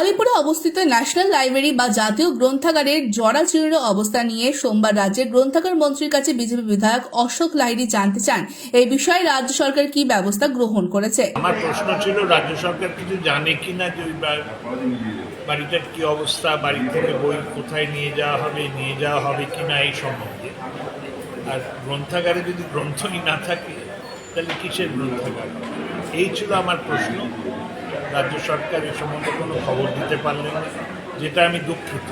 আলিপুরে অবস্থিত national library বা জাতীয় গ্রন্থাগারের জরাজীর্ণ অবস্থা নিয়ে সোমবার রাজ্যের গ্রন্থাগার মন্ত্রীর কাছে বিজেপি বিধায়ক অশোক লাহিড়ী জানতে চান, এই বিষয়ে রাজ্য সরকার কি ব্যবস্থা গ্রহণ করেছে? আমার প্রশ্ন ছিল, রাজ্য সরকার কিছু জানে কি না যে বাড়িটার কি অবস্থা বাড়ি থেকে বই কোথায় নিয়ে যাওয়া হবে, নিয়ে যাওয়া হবে কি না এই সম্বন্ধে। আর গ্রন্থাগারে যদি গ্রন্থই না থাকে, তাহলে কিসের গ্রন্থাগার? এই ছিল আমার প্রশ্ন। রাজ্য সরকার এ সম্বন্ধে কোনো খবর দিতে পারলেন না যেটা আমি দুঃখিত।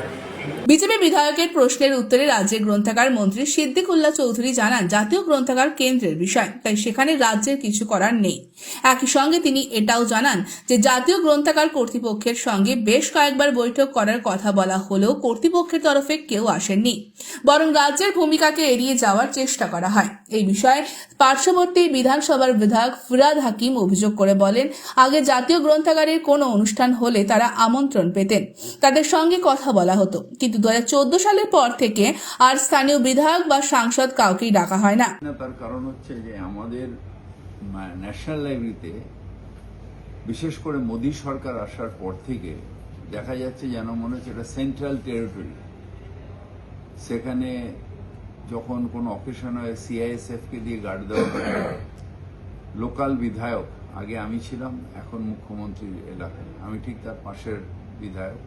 বিজেপি বিধায়কের প্রশ্নের উত্তরে রাজ্যের গ্রন্থাগার মন্ত্রী সিদ্দিকুল্লাহ চৌধুরী জানান, জাতীয় গ্রন্থাগার কেন্দ্রের বিষয়, তাই সেখানে রাজ্যের কিছু করার নেই। একই সঙ্গে তিনি এটাও জানান যে, জাতীয় গ্রন্থাগার কর্তৃপক্ষের সঙ্গে বেশ কয়েকবার বৈঠক করার কথা বলা হলেও কর্তৃপক্ষের তরফে কেউ আসেননি। বরং রাজ্যের ভূমিকাকে এড়িয়ে যাওয়ার চেষ্টা করা হয়। এই বিষয়ে পার্শ্ববর্তী বিধানসভার বিধায়ক ফুরাদ হাকিম অভিযোগ করে বলেন, আগে জাতীয় গ্রন্থাগারের কোনো অনুষ্ঠান হলে তারা আমন্ত্রণ পেতেন। তাদের সঙ্গে কথা বলা হতো। কিন্তু দু হাজার চোদ্দ সালের পর থেকে আর স্থানীয় বিধায়ক বা সাংসদ কাউকেই ডাকা হয় না। তার কারণ হচ্ছে যে আমাদের ন্যাশনাল লাইব্রেরিতে বিশেষ করে মোদী সরকার আসার পর থেকে দেখা যাচ্ছে যেন মনে হচ্ছে এটা সেন্ট্রাল টেরিটরি। সেখানে যখন কোনো অকেশন হয় সিআইএসএফ কে দিয়ে গার্ড দেওয়া হয়, লোকাল বিধায়ক, আগে আমি ছিলাম, এখন মুখ্যমন্ত্রীর এলাকায়। আমি ঠিক তার পাশের বিধায়ক।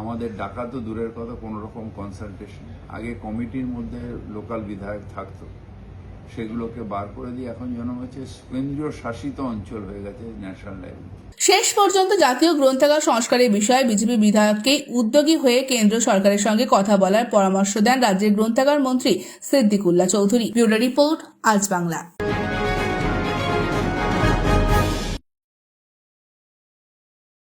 আমাদের ডাকা তো দূরের কথা, কোনো রকম কনসালটেশন আগে কমিটির মধ্যে লোকাল বিধায়ক থাকতো। সেগুলোকে বার করে দিয়ে এখন যেন হচ্ছে কেন্দ্রীয় শাসিত অঞ্চল হয়ে গেছে ন্যাশনাল লাইব্রেরি শেষ পর্যন্ত জাতীয় গ্রন্থাগার সংস্কারের বিষয়ে বিজেপি বিধায়ককে উদ্যোগী হয়ে কেন্দ্র সরকারের সঙ্গে কথা বলার পরামর্শ দেন রাজ্যের গ্রন্থাগার মন্ত্রী সিদ্দিকুল্লাহ চৌধুরী। ব্যুরো রিপোর্ট আজ বাংলা।